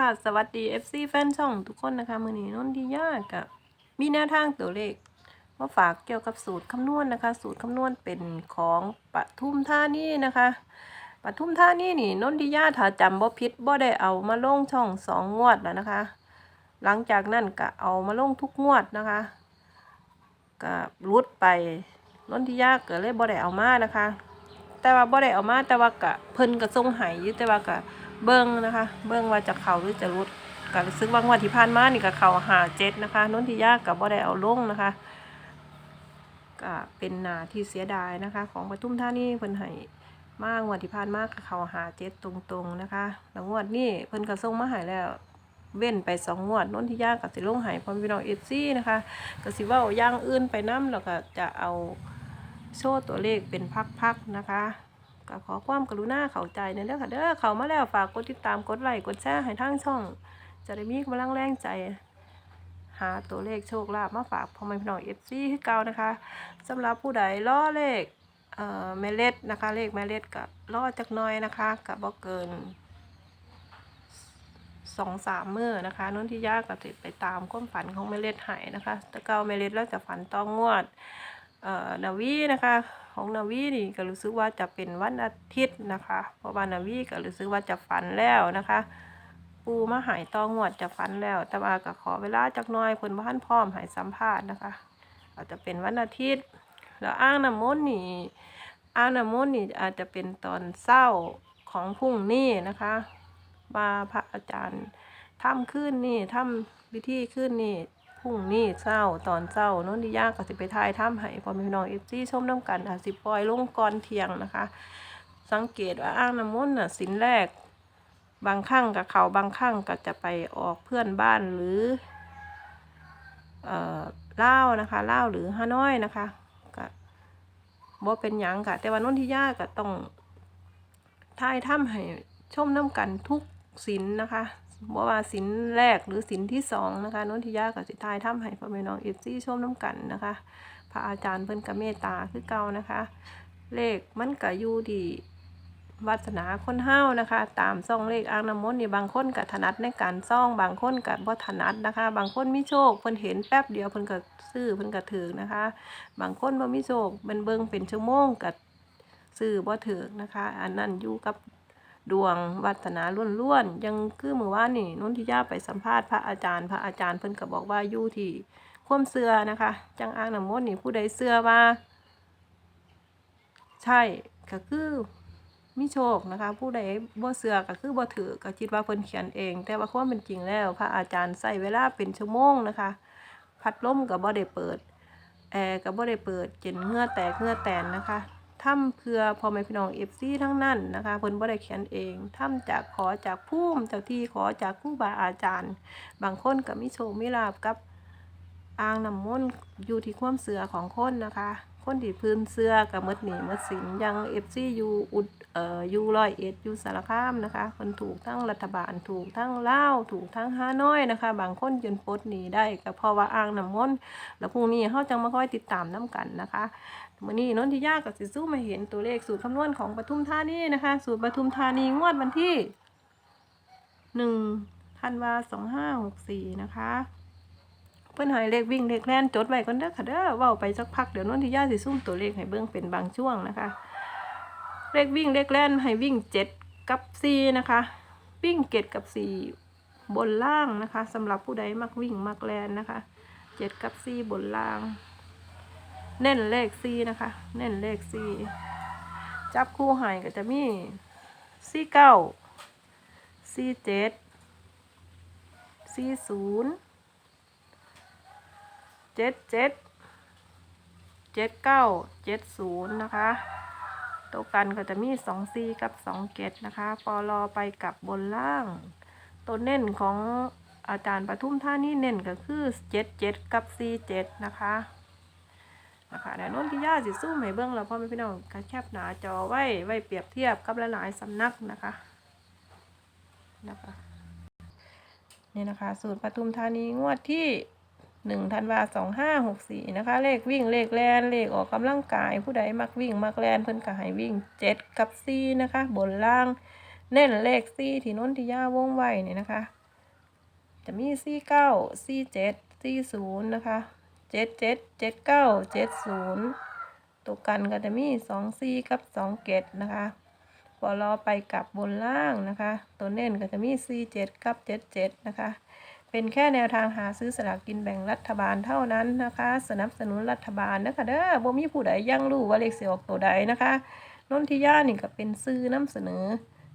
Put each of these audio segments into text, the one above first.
ค่ะสวัสดี FC แฟนช่องทุกคนนะคะ มือนี้นนทิยากับมีแนวทางตัวเลขมาฝากเกี่ยวกับสูตรคำนวณนะคะ สูตรคำนวณเป็นของปทุมธานีนะคะปทุมธานีนี่นนทิยาถ้าจำบ่ผิดบ่ได้เอามาลงช่องสองงวดแล้วนะคะ หลังจากนั้นก็เอามาลงทุกงวดนะคะก็รุดไปนนทิยาก็เลยบ่ได้เอามานะคะ แต่ว่าบ่ได้เอามาแต่ว่ากะเพิ่นก็ทรงหายยู่แต่ว่ากะ เบิ่งนะคะ เบิ่งว่าจะเข้าหรือจะรุดก็รู้สึกว่างวดที่ผ่านมานี่ก็เข้าหาเจ็ดนะคะนนทิยาก็บ่ได้เอาลงนะคะก็เป็นนาที่เสียดายนะคะ ของปทุมธานี่เพิ่นให้มางวดที่ผ่านมาก็เขาหาเจ็ดตรงๆนะคะแล้วงวดนี้เพิ่นก็ส่งมาให้แล้วเว้นไปสองงวดนนทิยากกับสิลงหายพร้อมพี่น้องเอฟซีนะคะก็สิเว่าอย่างอื่นไปน้ำแล้วก็จะเอาโชว์ตัวเลขเป็นพักๆนะคะ ก็ขอความกรุณาเข้าใจในเด้อค่ะเด้อเข้ามาแล้วฝากกดติดตามกดไลค์กดแชร์ให้ทางช่อง จะได้มีกำลังแรงใจ หาตัวเลขโชคลาภมาฝากพ่อแม่พี่น้องเอฟซีคือเก่านะคะสำหรับผู้ใดล่อเลขเอ่อเมล็ดนะคะ เลขเมล็ดกับล่อจักน้อยนะคะกับบ่เกินสองสามมือนะคะนนที่ยากก็ติดไปตามความฝันของเมล็ดหายนะคะแต่เก่าเมล็ดแล้วจะฝันต้องงวด นาวีนะคะของนาวีนี่ก็รู้สึกว่าจะเป็นวันอาทิตย์นะคะ เพราะว่านาวีก็รู้สึกว่าจะฝันแล้วนะคะ ปูมาหายตองวดจะฝันแล้ว แต่ว่าก็ขอเวลาจักน้อยเพิ่นบ้านพร้อมหายสัมภาษณ์นะคะอาจจะเป็นวันอาทิตย์ แล้วอ้างน้ำมนต์นี่อ้างน้ำมนต์นี่อาจจะเป็นตอนเศร้าของพรุ่งนี้นะคะมาพระอาจารย์ทำขึ้นนี่ทำพิธีขึ้นนี่ พรุ่งนี้เศร้าตอนเศร้าโน้นดียากก็สิไปทายถ้ำให้พอแมีน้องเอฟซีชมน้ำกันอาจสิปล่อยลงก่อนเที่ยงนะคะ สังเกตว่าอ้างน้ำมนต์น่ะสินแรก บางครั้งกับเขาบางครั้งก็จะไปออกเพื่อนบ้านหรือเอ่อเล่านะคะเล่าหรือฮานอยนะคะก็บ่เป็นหยังค่ะ แต่ว่านนทิยาก็ต้องท่ายถ้ำให้ชมน้ำกันทุกศิลนะคะ บ่ว่าศิลแรกหรือศิลที่สองนะคะนนทิยากับสิทายถ้ำให้พ่อแม่น้องเอฟซี่ชมน้ำกันนะคะ พระอาจารย์เพิ่นกับเมตตาคือเก่านะคะ เลขมันก็อยู่ดีวาสนาคนเฮานะคะ ตามซ่องเลขอ่างน้ำมนต์นี่บางคนก็ถนัดในการซ่องบางคนก็บ่ถนัดนะคะ บางคนมีโชคเพิ่นเห็นแป๊บเดียวเพิ่นก็ซื้อเพิ่นก็ถือนะคะ บางคนบ่มีโชคมันเบิ่งเป็นชั่วโมงก็ซื้อบ่ถือนะคะ อันนั้นอยู่กับ ดวงวาสนาล้วนๆยังคือเมื่อว่านี่นนทิยาไปสัมภาษณ์พระอาจารย์พระอาจารย์เพิ่นก็บอกว่าอยู่ที่ควมเชื่อนะคะจังอ่างน้ำมนต์นี่ผู้ใดเชื่อว่า ใช่ก็คือมีโชคนะคะ ผู้ใดบ่เสือก็คือบ่ถือก็คิดว่าเพิ่นเขียนเอง แต่ว่าความเป็นจริงแล้ว พระอาจารย์ใส่เวลาเป็นชั่วโมงนะคะ พัดลมก็บ่ได้เปิดแอร์ก็บ่ได้เปิดจนเงื่อแตกเงื่อแตนนะคะ ทำเพื่อพ่อแม่พี่น้องเอฟซีทั้งนั้นนะคะเพิ่นบ่ได้เขียนเองทำจากขอจากผู้มเจ้าที่ขอจากครูบาอาจารย์ บางคนก็มีโชคมีลาบกับอ่างน้ำมนต์อยู่ที่ความเสือของคนนะคะ คนที่พื้นเสื้อกับมดหนีมดสินยังเอฟซียูอุดเอ่อยูร้อยเอ็ดยูสารคามนะคะคนถูกทั้งรัฐบาลถูกทั้งเล่าถูกทั้งฮานอยนะคะ บางคนจนปดหนีได้ก็เพราะว่าอ่างน้ำมนต์แล้วพรุ่งนี้เขาจังมาค่อยติดตามน้กันนะคะมื่อนี้นนทิยากับสิสู้มาเห็นตัวเลขสูตรคำนวณของปทุมธานีนะคะ สูตรปทุมธานีงวดวันที่หนึ่งธันวาสองห้าหกสี่นะคะ เพิ่อนให้เลขวิ่งเลขแล่นจดไว้ก่อนเด้อค่ะเด้อว้าไปสักพักเดี๋ยวนนทิยาสิซุ่มตัวเลขให้เบิ่งเป็นบางช่วงนะคะ เลขวิ่งเลขแล่นให้วิ่งเจ็ดกับสี่นะคะ วิ่งเกตกับสี่บนล่างนะคะสำหรับผู้ใดมักวิ่งมักแลนนะคะเจ็ดกับสี่บนล่าง เน้นเลขสี่นะคะ เน้นเลขสี่จับคู่ให้ก็จะมีสี่เก้าสี่เจ็ดสี่ศูนย์ เจ็ดเจ็ดเจ็ดเก้าเจ็ดศูนย์นะคะ ตัวกันก็จะมีสองซีกับสองเกตนะคะปอลอไปกับบนล่าง ตัวเน้นของอาจารย์ปทุมท่านี่เน้นก็คือเจ็ดเจ็ดกับซีเจ็ดนะคะนะคะเดี๋ยวโน้นที่ย่าสิสู้ใหม่เบื้องเราพ่อแม่พี่น้องการแคบหนาจอไว้ไว้เปรียบเทียบกับหลายๆสำนักนะคะนะคะนี่นะคะ สูตรปทุมธานีงวดที่ หนึ่งธันวาสองห้าหกสี่นะคะ เลขวิ่งเลขแลนเลขออกกำลังกาย ผู้ใดมักวิ่งมักแลนเพิ่นก็ให้วิ่งเจ็ดกับสี่นะคะ บนล่างเน้นเลขสี่ที่น้นที่ย่าวงไว้เนี่ยนะคะ จะมีสี่เก้าสี่เจ็ดสี่ศูนย์นะคะเจ็ดเจ็ดเจ็ดเก้าเจ็ดศูนย์ตัวกันก็จะมีสองสี่กับสองเกตนะคะพอรอไปกลับบนล่างนะคะ ตัวเน้นก็จะมีสี่เจ็ดกับเจ็ดเจ็ดนะคะ เป็นแค่แนวทางหาซื้อสลากกินแบ่งรัฐบาลเท่านั้นนะคะ สนับสนุนรัฐบาลนะคะเด้อบ่มีผู้ใดยังรู้ว่าเลขสิออกตัวใดนะคะนนทิยานี่ก็เป็นซื้อนำเสนอ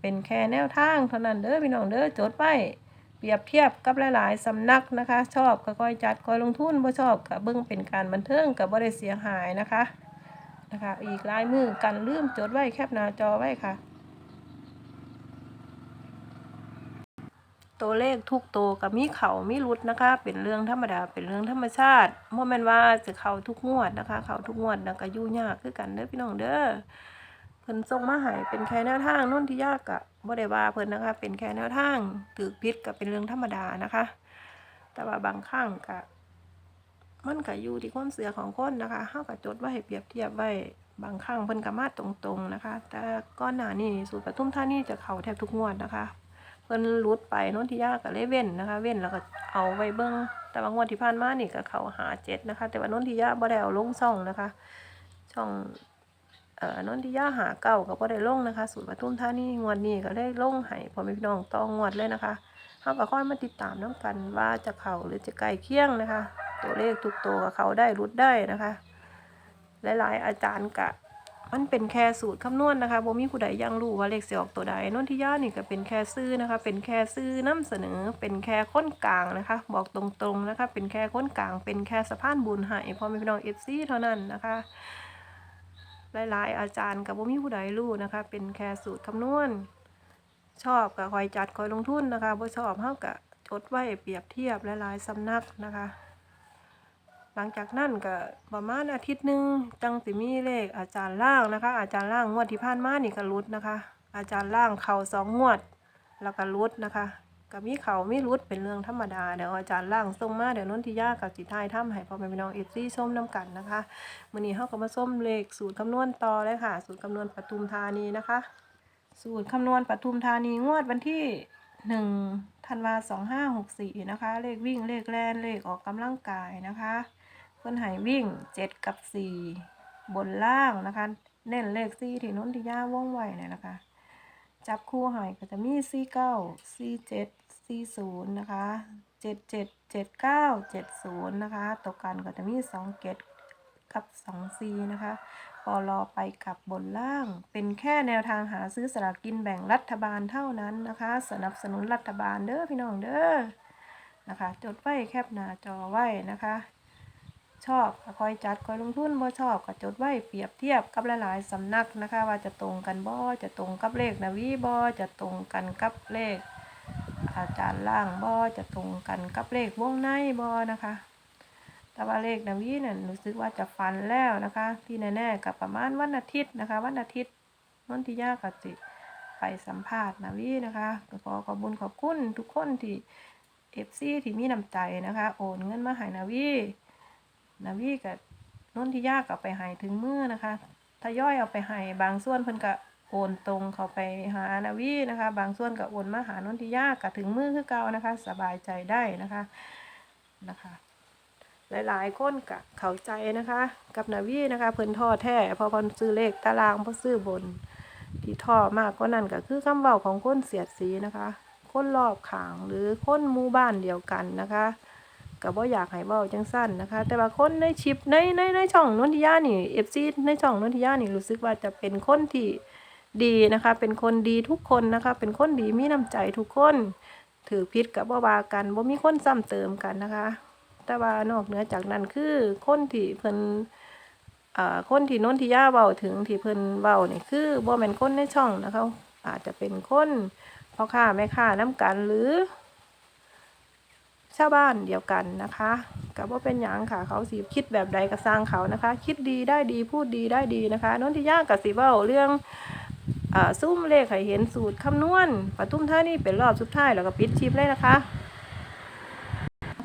เป็นแค่แนวทางเท่านั้นเด้อพี่น้องเด้อจดไว้เปรียบเทียบกับหลายๆสำนักนะคะ ชอบก็ค่อยจัดค่อยลงทุนบ่ชอบก็เบิ่งเป็นการบันเทิงก็บ่ได้เสียหายนะคะนะคะ อีกลายมือกันลืมจดไว้แคปหน้าจอไว้ค่ะ ตัวเลขทุกตัวกับมีเขามีรุดนะคะ เป็นเรื่องธรรมดาเป็นเรื่องธรรมชาติโมเมนว่าจะเขาทุกงวดนะคะ เขาทุกงวดนะก็ยุ่งยากคือกันเด้อพี่น้องเด้อเพิ่นส่งมาให้เป็นแค่แนวทางโน่นที่ยากกะบ่ได้ว่าเพิ่นนะคะ เป็นแค่แนวทางถือพิษก็เป็นเรื่องธรรมดานะคะ แต่ว่าบางครั้งก็มันก็อยู่ที่ความเสือของคนนะคะเฮาก็จดไว้ให้เปรียบเทียบไว้บางครั้งเพิ่นก็มาตรงๆนะคะ แต่ก้อนหน้านี้สูตรปทุมท่านี่จะเข้าแทบทุกงวดนะคะ เพิ่นรุดไปโน้นที่ยากก็เลยเว้นนะคะ เว้นแล้วก็เอาไว้เบิ่งแต่บางวันที่ผ่านมานี่ก็เขาหาเจ็ดนะคะ แต่ว่าโน้นที่ยาบ่ได้เอาลงช่องนะคะ ช่องเอ่อโน้นที่ยาหาเก้าก็บ่ได้ลงนะคะสูตรปทุมท่านี่งวดนี้ก็ได้ลงให้พ่อแม่พี่น้องต้องงวดเลยนะคะเฮาก็ค่อยมาติดตามน้กันว่าจะเข้าหรือจะใกล้เคียงนะคะ ตัวเลขทุกตัวก็เขาได้รุดได้นะคะ หลายๆอาจารย์กะ มันเป็นแค่สูตรคำนวณนะคะบ่มีผู้ใดยังรู้ว่าเลขสิออกตัวใดนนทิยานี่ก็เป็นแค่ซื้อนะคะ เป็นแค่ซื้อนำเสนอ เป็นแค่ค้นกลางนะคะ บอกตรงๆนะคะ เป็นแค่ค้นกลาง เป็นแค่สะพานบุญให้พ่อแม่พี่น้องเอฟซีเท่านั้นนะคะหลายๆ อาจารย์กับบ่มีผู้ใดรู้นะคะ เป็นแค่สูตรคำนวณ ชอบก็คอยจัดคอยลงทุนนะคะบ่ชอบเฮาก็จดไว้เปรียบเทียบหลายๆสำนักนะคะ หลังจากนั้นก็ประมาณอาทิตย์หนึ่งจังสิมีเลขอาจารย์ล่างนะคะ อาจารย์ล่างงวดที่ผ่านมานี่ก็รุดนะคะ อาจารย์ล่างเข่าสองงวด แล้วก็รุดนะคะก็มีเข่ามีรุดเป็นเรื่องธรรมดาเดี๋ยวอาจารย์ล่างส่งมาเดี๋ยวนนทิยากับจิตไทยทำให้พ่อแม่พี่น้องเอซี่ส้มน้ำกันนะคะมือนี้เฮาก็มาส้มเลขสูตรคำนวณต่อเลยค่ะ สูตรคำนวณปทุมธานีนะคะ สูตรคำนวณปทุมธานีงวดวันที่หนึ่งธันวาสองห้าหกสี่นะคะ เลขวิ่งเลขแลนเลขออกกำลังกายนะคะ พิ่นให้วิ่งเจ็ดกับสี่บนล่างนะคะ เน้นเลขสี่ที่นนทิยาว่องไวเนี่ยนะคะ จับคู่ให้ก็จะมีสี่เก้าสี่เจ็ดสี่ศูนย์นะคะเจ็ดเจ็ดเจ็ดเก้าเจ็ดศูนย์นะคะตกกันก็จะมีสองเกตกับสองซีนะคะพอรอไปกับบนล่าง เป็นแค่แนวทางหาซื้อสลากกินแบ่งรัฐบาลเท่านั้นนะคะ สนับสนุนรัฐบาลเด้อพี่น้องเด้อนะคะ จดไว้แคบหน้าจอไว้นะคะ ชอบก็คอยจัดคอยลงทุนบ่ชอบก็จดไว้เปรียบเทียบกับหลายๆสำนักนะคะ ว่าจะตรงกันบ่จะตรงกับเลขนาวีบ่จะตรงกันกับเลข อาจารย์ล่างบ่จะตรงกันกับเลขวงในบ่นะคะ แต่ว่าเลขนาวีเนี่ยรู้สึกว่าจะฟันแล้วนะคะ ที่แน่ๆกับประมาณวันอาทิตย์นะคะ วันอาทิตย์นนทิยาก็สิไปสัมภาษณ์นาวีนะคะขอขอบุญขอบคุณทุกคนที่เอฟซีที่มีน้ำใจนะคะ โอนเงินมาให้นาวี นาวีกับนนทิยากับไปให้ถึงมือนะคะทยอยเอาไปให้บางส่วนเพิ่นก็โอนตรงเขาไปหานาวีนะคะ บางส่วนก็โอนมาหานนทิยากับถึงมือคือเก่านะคะ สบายใจได้นะคะนะคะ หลายๆคนก็เข้าใจนะคะ กับนาวีนะคะ เพิ่นท่อแท้พอเพิ่นซื้อเลขตารางเพอซื้อบนที่ท่อมากก็นั่นก็คือคำเว้าของคนเสียดสีนะคะ คนรอบข้างหรือคนหมู่บ้านเดียวกันนะคะ ก็บ่อยากให้เว้าจังสั้นนะคะ แต่ว่าคนในชิปในในในช่องนนทิยานี่ FC ในช่องนนทิยานี่รู้สึกว่าจะเป็นคนที่ดีนะคะ เป็นคนดีทุกคนนะคะ เป็นคนดีมีน้ำใจทุกคน ถือพิษกับบ่วากันบ่มีคนซ้ำเติมกันนะคะ แต่ว่านอกเหนือจากนั้นคือคนที่เพิ่นอ่าคนที่นนทิยาเว้าถึงที่เพิ่นเว้านี่คือบ่แม่นคนในช่องนะคะอาจจะเป็นคนพ่อค้าแม่ค้าน้กันหรือ ชาวบ้านเดียวกันนะคะกับว่าเป็นหยังค่ะ เขาสิคิดแบบใดก็สร้างเขานะคะ คิดดีได้ดีพูดดีได้ดีนะคะนนทิยากับสิเว้าเรื่องอ่าซุ้มเลขให้เห็นสูตรคำนวณปทุมท่านี่เป็นรอบสุดท้ายแล้วก็ปิดชิปเลยนะคะ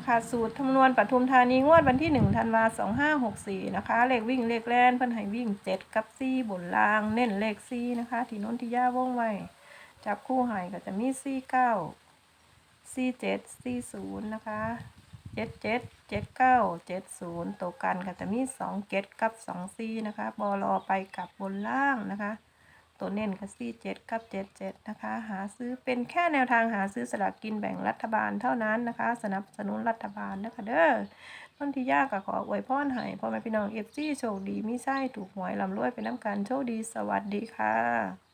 ค่ะสูตรคำนวณปทุมธานีงวดวันที่หนึ่งธันวาสองห้าหกสี่นะคะ เลขวิ่งเลขแล่นเพิ่นให้วิ่งเจ็ดกับสี่บนล่าง เน้นเลขสี่นะคะ ที่นนทิยาว่องไว้จับคู่ให้ก็จะมีสี่เก้า สี่เจ็ดสี่ศูนย์นะคะเจ็ดเจ็ดเจ็ดเก้าเจ็ดศูนย์ตัวกันก็จะมีสองเจ็ดกับสองสี่นะคะบอรอไปกับบนล่างนะคะ ตัวเน้นก็สี่เจ็ดกับเจ็ดเจ็ดนะคะ หาซื้อเป็นแค่แนวทางหาซื้อสลากกินแบ่งรัฐบาลเท่านั้นนะคะ สนับสนุนรัฐบาลนะคะเด้อต้นที่ยากก็ขออวยพรให้พ่อแม่พี่น้องเอฟซีโชคดีมีไส้ถูกหวยลำรวยไปน้ำกันโชคดีสวัสดีค่ะ